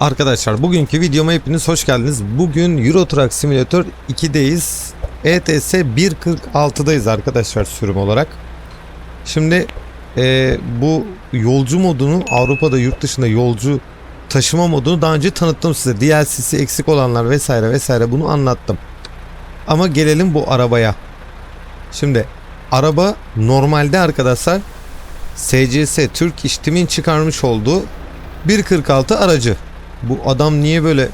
Arkadaşlar bugünkü videoma hepiniz hoş geldiniz. Bugün Euro Truck Simulator 2'deyiz. E ETS 1.46'dayız arkadaşlar sürüm olarak. Şimdi eee, bu yolcu modunu Avrupa'da yurt dışında yolcu taşıma modunu daha önce tanıttım size. DLC'si eksik olanlar vesaire vesaire bunu anlattım. Ama gelelim bu arabaya. Şimdi araba normalde arkadaşlar SCS Türk İş Tim'in çıkarmış olduğu 1.46 aracı. Bu adam niye böyle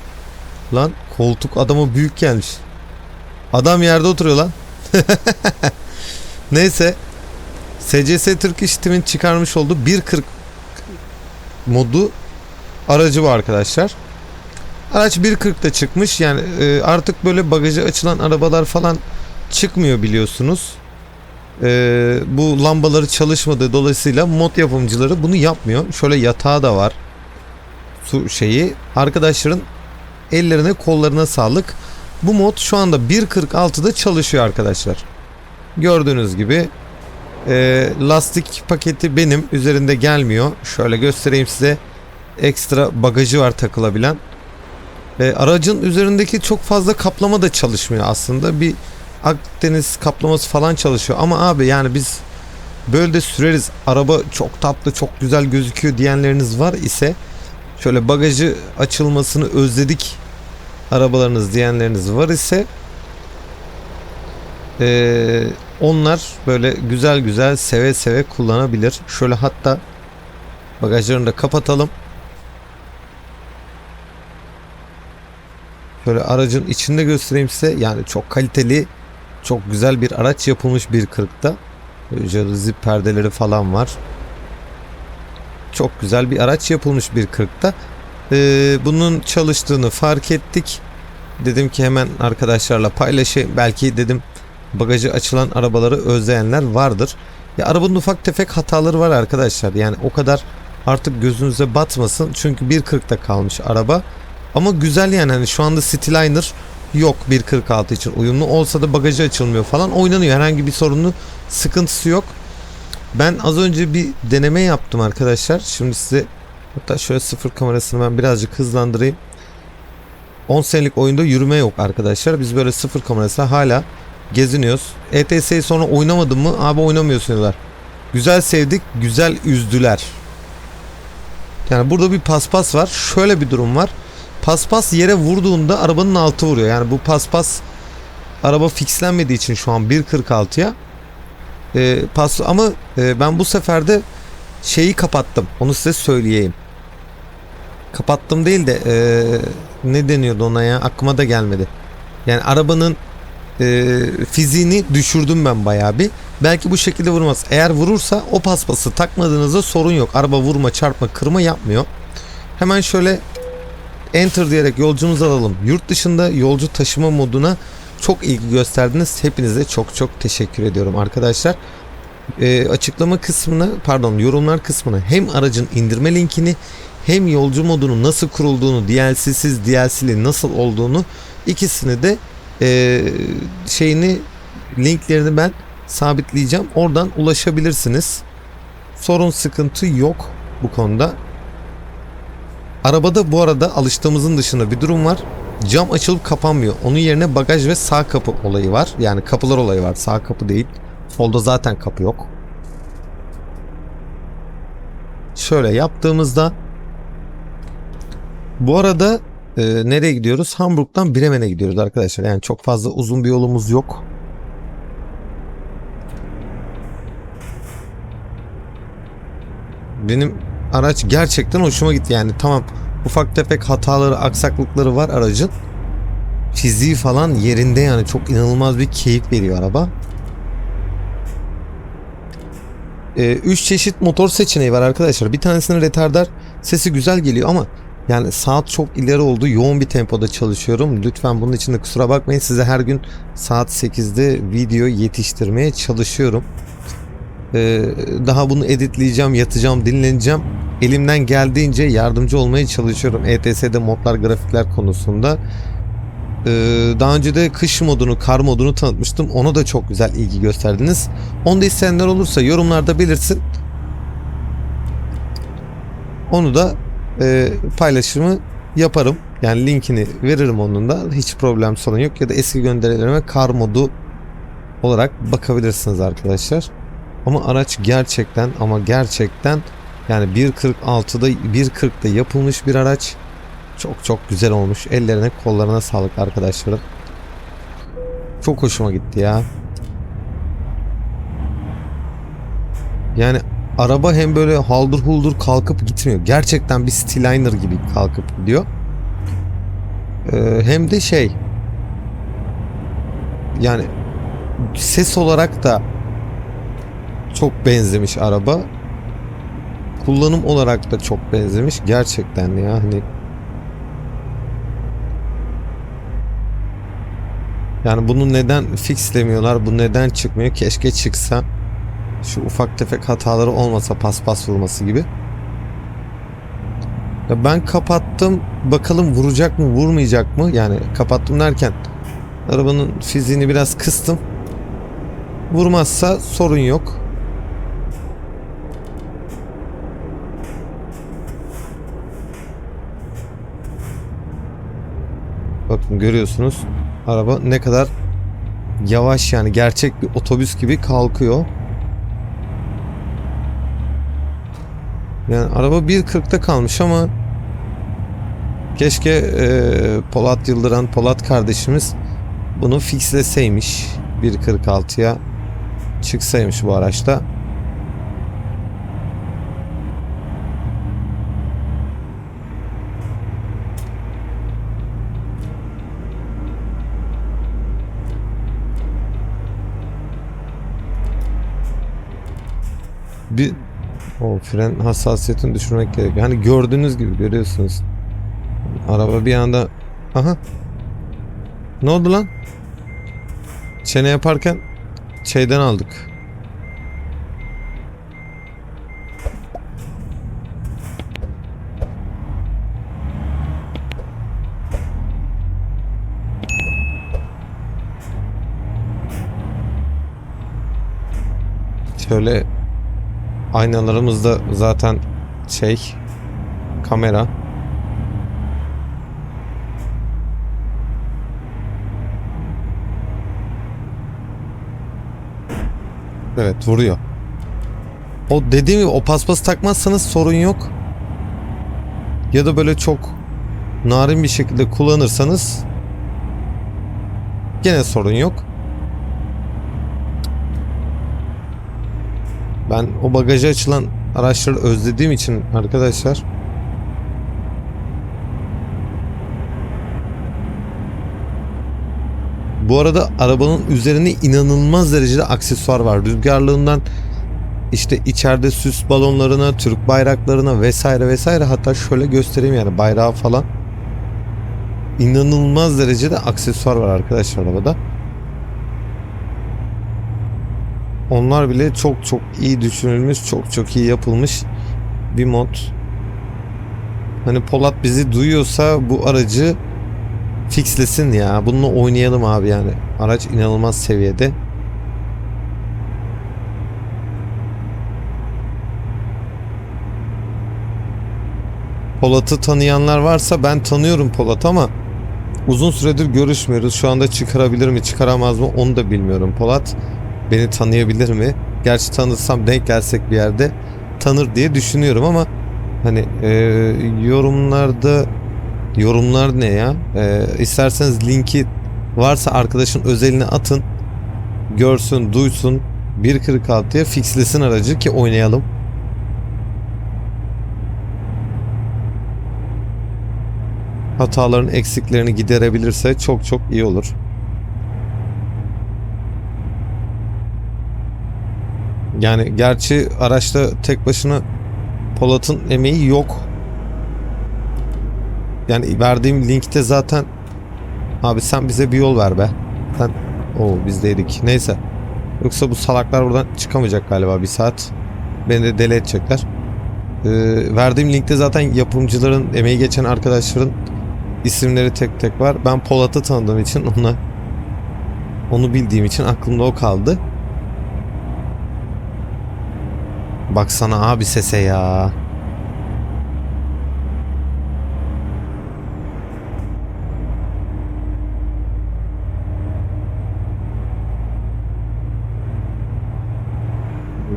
lan koltuk adama büyük gelmiş. Adam yerde oturuyor lan. Neyse SCS Türk İş Tim'in çıkarmış olduğu 1.40 modu aracı bu arkadaşlar. Araç 1.40'da çıkmış yani e, artık böyle bagajı açılan arabalar falan çıkmıyor biliyorsunuz. E, bu lambaları çalışmadığı dolayısıyla mod yapımcıları bunu yapmıyor. Şöyle yatağı da var. Şeyi. Arkadaşların ellerine kollarına sağlık. Bu mod şu anda 1.46'da çalışıyor arkadaşlar. Gördüğünüz gibi e, lastik paketi benim üzerinde gelmiyor. Şöyle göstereyim size. Ekstra bagajı var takılabilen. E, aracın üzerindeki çok fazla kaplama da çalışmıyor aslında. Bir Akdeniz kaplaması falan çalışıyor. Ama abi yani biz böyle de süreriz. Araba çok tatlı, çok güzel gözüküyor diyenleriniz var ise şöyle bagajı açılmasını özledik arabalarınız diyenleriniz var ise eee, onlar böyle güzel güzel seve seve kullanabilir. Şöyle hatta bagajlarını da kapatalım. Şöyle aracın içinde göstereyim size. Yani çok kaliteli, çok güzel bir araç yapılmış 1.40'da. Böyle Jaluzi perdeleri falan var. Çok güzel bir araç yapılmış 1.40'da. Ee, bunun çalıştığını fark ettik. Dedim ki hemen arkadaşlarla paylaşayım. Belki dedim bagajı açılan arabaları özleyenler vardır. Ya arabanın ufak tefek hataları var arkadaşlar. Yani o kadar artık gözünüze batmasın. Çünkü 1.40'da kalmış araba. Ama güzel yani hani şu anda Cityliner yok 1.46 için uyumlu. Olsa da bagajı açılmıyor falan. Oynanıyor. Herhangi bir sorunu sıkıntısı yok. Ben az önce bir deneme yaptım arkadaşlar. Şimdi size hatta şöyle sıfır kamerasını ben birazcık hızlandırayım. 10 senelik oyunda yürüme yok arkadaşlar. Biz böyle sıfır kamerası hala geziniyoruz. ETS'yi sonra oynamadım mı? Abi oynamıyorsun diyorlar. Güzel sevdik, güzel üzdüler. Yani burada bir paspas var. Şöyle bir durum var. Paspas yere vurduğunda arabanın altı vuruyor. Yani bu paspas araba fixlenmediği için şu an 1.46'ya e, pas ama e, ben bu sefer de şeyi kapattım. Onu size söyleyeyim. Kapattım değil de e, ne deniyordu ona ya? Aklıma da gelmedi. Yani arabanın e, fiziğini düşürdüm ben bayağı bir. Belki bu şekilde vurmaz. Eğer vurursa o paspası takmadığınızda sorun yok. Araba vurma, çarpma, kırma yapmıyor. Hemen şöyle enter diyerek yolcumuzu alalım. Yurt dışında yolcu taşıma moduna çok ilgi gösterdiniz. Hepinize çok çok teşekkür ediyorum arkadaşlar. Ee, açıklama kısmına pardon yorumlar kısmına hem aracın indirme linkini hem yolcu modunun nasıl kurulduğunu DLC'siz DLC'li nasıl olduğunu ikisini de e, şeyini linklerini ben sabitleyeceğim. Oradan ulaşabilirsiniz. Sorun sıkıntı yok bu konuda. Arabada bu arada alıştığımızın dışında bir durum var. Cam açılıp kapanmıyor. Onun yerine bagaj ve sağ kapı olayı var. Yani kapılar olayı var. Sağ kapı değil. Solda zaten kapı yok. Şöyle yaptığımızda bu arada e, nereye gidiyoruz? Hamburg'dan Bremen'e gidiyoruz arkadaşlar. Yani çok fazla uzun bir yolumuz yok. Benim araç gerçekten hoşuma gitti. Yani tamam ufak tefek hataları, aksaklıkları var aracın. Fiziği falan yerinde yani çok inanılmaz bir keyif veriyor araba. 3 çeşit motor seçeneği var arkadaşlar. Bir tanesinin retardar sesi güzel geliyor ama yani saat çok ileri oldu. Yoğun bir tempoda çalışıyorum. Lütfen bunun için de kusura bakmayın. Size her gün saat 8'de video yetiştirmeye çalışıyorum. Ee, daha bunu editleyeceğim, yatacağım, dinleneceğim. Elimden geldiğince yardımcı olmaya çalışıyorum. ETS'de modlar, grafikler konusunda. Ee, daha önce de kış modunu, kar modunu tanıtmıştım. Ona da çok güzel ilgi gösterdiniz. Onu da isteyenler olursa yorumlarda belirsin. Onu da e, paylaşımı yaparım. Yani linkini veririm onun da. Hiç problem sorun yok. Ya da eski gönderilerime kar modu olarak bakabilirsiniz arkadaşlar. Ama araç gerçekten ama gerçekten yani 1.46'da 1.40'da yapılmış bir araç. Çok çok güzel olmuş. Ellerine kollarına sağlık arkadaşlarım. Çok hoşuma gitti ya. Yani araba hem böyle haldır huldur kalkıp gitmiyor. Gerçekten bir Stiliner gibi kalkıp gidiyor. Ee, hem de şey yani ses olarak da çok benzemiş araba. Kullanım olarak da çok benzemiş. Gerçekten ya hani Yani bunu neden fixlemiyorlar? Bu neden çıkmıyor? Keşke çıksa. Şu ufak tefek hataları olmasa paspas vurması gibi. Ya ben kapattım. Bakalım vuracak mı, vurmayacak mı? Yani kapattım derken arabanın fiziğini biraz kıstım. Vurmazsa sorun yok. Bakın görüyorsunuz. Araba ne kadar yavaş yani gerçek bir otobüs gibi kalkıyor. Yani araba 1.40'da kalmış ama keşke e, Polat Yıldıran Polat kardeşimiz bunu fixleseymiş 1.46'ya çıksaymış bu araçta. Bir o fren hassasiyetini düşürmek gerekiyor. Hani gördüğünüz gibi görüyorsunuz. Araba bir anda aha ne oldu lan? Çene yaparken şeyden aldık. Şöyle aynalarımızda zaten şey kamera Evet vuruyor. O dediğim gibi o paspas takmazsanız sorun yok. Ya da böyle çok narin bir şekilde kullanırsanız gene sorun yok. Ben o bagajı açılan araçları özlediğim için arkadaşlar Bu arada arabanın üzerine inanılmaz derecede aksesuar var. Rüzgarlığından işte içeride süs balonlarına, Türk bayraklarına vesaire vesaire hatta şöyle göstereyim yani bayrağı falan. İnanılmaz derecede aksesuar var arkadaşlar arabada. Onlar bile çok çok iyi düşünülmüş, çok çok iyi yapılmış bir mod. Hani Polat bizi duyuyorsa bu aracı fixlesin ya. Bununla oynayalım abi yani. Araç inanılmaz seviyede. Polat'ı tanıyanlar varsa ben tanıyorum Polat ama uzun süredir görüşmüyoruz. Şu anda çıkarabilir mi çıkaramaz mı onu da bilmiyorum. Polat beni tanıyabilir mi? Gerçi tanısam denk gelsek bir yerde tanır diye düşünüyorum ama hani e, yorumlarda yorumlar ne ya? E, isterseniz linki varsa arkadaşın özeline atın. Görsün, duysun. 1.46'ya fixlesin aracı ki oynayalım. Hataların eksiklerini giderebilirse çok çok iyi olur. Yani gerçi araçta tek başına Polat'ın emeği yok. Yani verdiğim linkte zaten abi sen bize bir yol ver be. Sen o bizdeydik. Neyse. Yoksa bu salaklar buradan çıkamayacak galiba bir saat. Beni de deli edecekler. Ee, verdiğim linkte zaten yapımcıların, emeği geçen arkadaşların isimleri tek tek var. Ben Polat'ı tanıdığım için ona onu bildiğim için aklımda o kaldı. Baksana abi sese ya.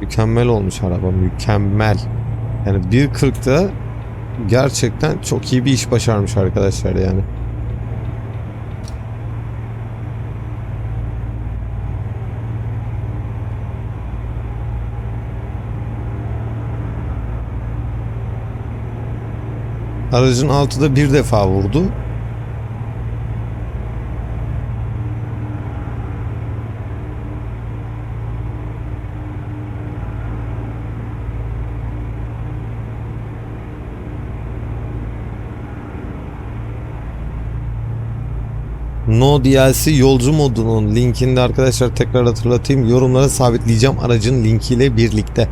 Mükemmel olmuş araba mükemmel. Yani 1.40'da gerçekten çok iyi bir iş başarmış arkadaşlar yani. Aracın altı da bir defa vurdu. No DLC yolcu modunun linkini de arkadaşlar tekrar hatırlatayım. Yorumlara sabitleyeceğim aracın linkiyle birlikte.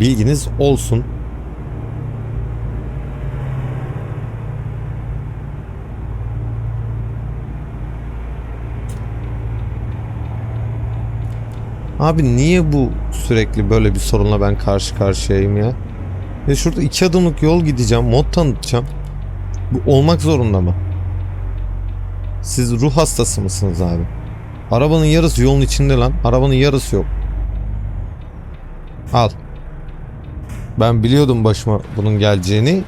Bilginiz olsun. Abi niye bu sürekli böyle bir sorunla ben karşı karşıyayım ya? Ya şurada iki adımlık yol gideceğim, mod tanıtacağım. Bu olmak zorunda mı? Siz ruh hastası mısınız abi? Arabanın yarısı yolun içinde lan. Arabanın yarısı yok. Al. Ben biliyordum başıma bunun geleceğini.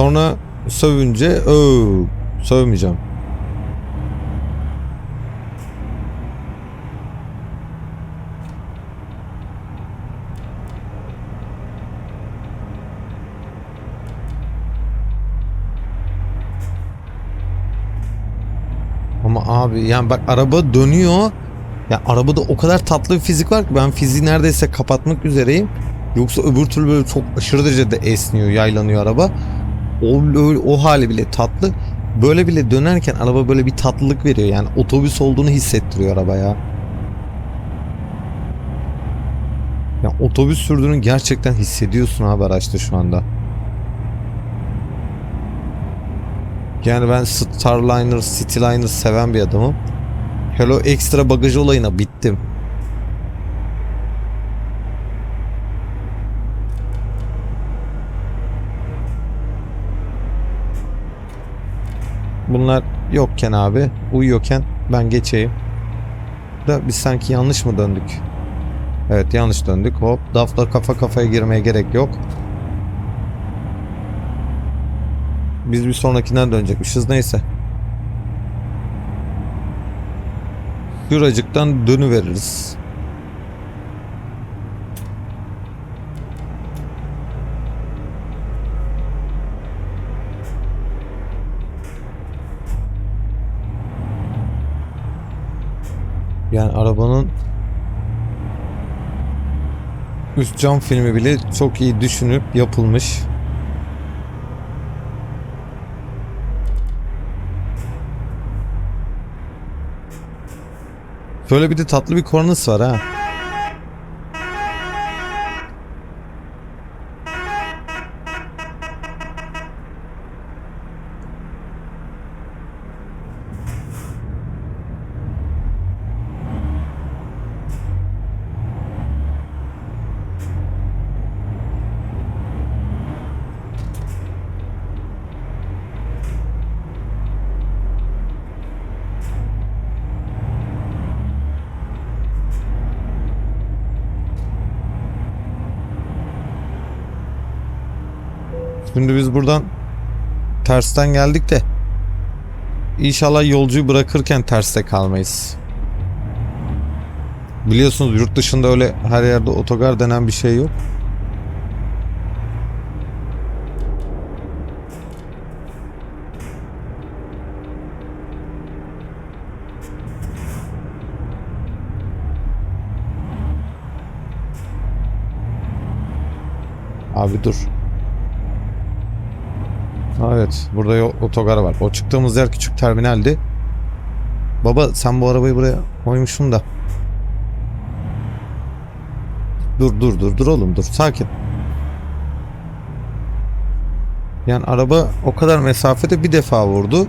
Sonra sövünce öv sövmeyeceğim. Ama abi yani bak araba dönüyor. Ya arabada o kadar tatlı bir fizik var ki ben fiziği neredeyse kapatmak üzereyim. Yoksa öbür türlü böyle çok aşırı derecede esniyor, yaylanıyor araba. O öyle- o hali bile tatlı. Böyle bile dönerken araba böyle bir tatlılık veriyor. Yani otobüs olduğunu hissettiriyor araba ya. Ya otobüs sürdüğünü gerçekten hissediyorsun abi araçta şu anda. Yani ben Starliner, Cityliner seven bir adamım. Hello ekstra bagaj olayına bittim. Bunlar yokken abi, uyuyorken ben geçeyim. Da biz sanki yanlış mı döndük? Evet yanlış döndük. Hop, dafla kafa kafaya girmeye gerek yok. Biz bir sonrakinden dönecekmişiz neyse. Şuracıktan dönüveririz. Yani arabanın üst cam filmi bile çok iyi düşünüp yapılmış. Şöyle bir de tatlı bir kornası var ha. Şimdi biz buradan tersten geldik de İnşallah yolcuyu bırakırken terste kalmayız. Biliyorsunuz yurt dışında öyle her yerde otogar denen bir şey yok. Abi dur. Ha, Evet, burada yol, otogar var. O çıktığımız yer küçük terminaldi. Baba sen bu arabayı buraya koymuşsun da. Dur dur dur dur oğlum dur sakin. Yani araba o kadar mesafede bir defa vurdu.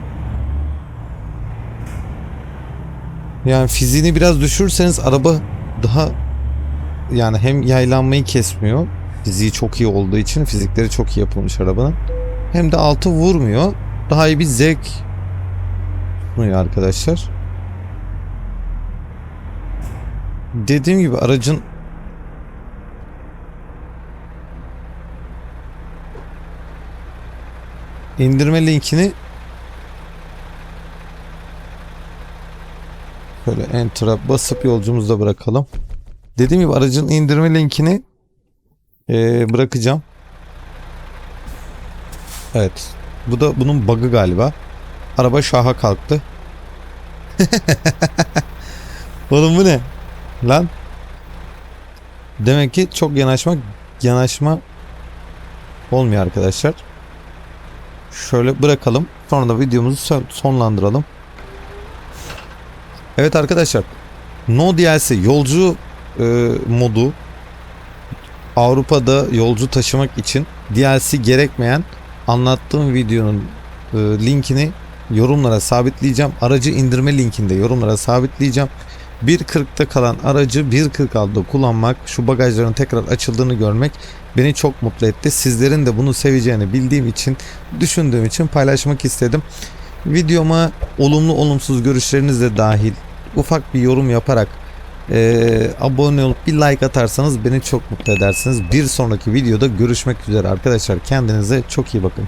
Yani fiziğini biraz düşürürseniz araba daha yani hem yaylanmayı kesmiyor Fiziği çok iyi olduğu için fizikleri çok iyi yapılmış arabanın. Hem de altı vurmuyor. Daha iyi bir zevk sunuyor arkadaşlar. Dediğim gibi aracın indirme linkini Böyle enter'a basıp yolcumuza bırakalım. Dediğim gibi aracın indirme linkini eee, bırakacağım. Evet. Bu da bunun bug'ı galiba. Araba şaha kalktı. Oğlum bu ne? Lan. Demek ki çok yanaşma yanaşma olmuyor arkadaşlar. Şöyle bırakalım. Sonra da videomuzu son- sonlandıralım. Evet arkadaşlar. No DLC yolcu e, modu Avrupa'da yolcu taşımak için DLC gerekmeyen anlattığım videonun e, linkini yorumlara sabitleyeceğim. Aracı indirme linkini de yorumlara sabitleyeceğim. 1.40'ta kalan aracı 1.46'da kullanmak, şu bagajların tekrar açıldığını görmek beni çok mutlu etti. Sizlerin de bunu seveceğini bildiğim için, düşündüğüm için paylaşmak istedim. Videoma olumlu olumsuz görüşleriniz de dahil ufak bir yorum yaparak eee, abone olup bir like atarsanız beni çok mutlu edersiniz. Bir sonraki videoda görüşmek üzere arkadaşlar. Kendinize çok iyi bakın.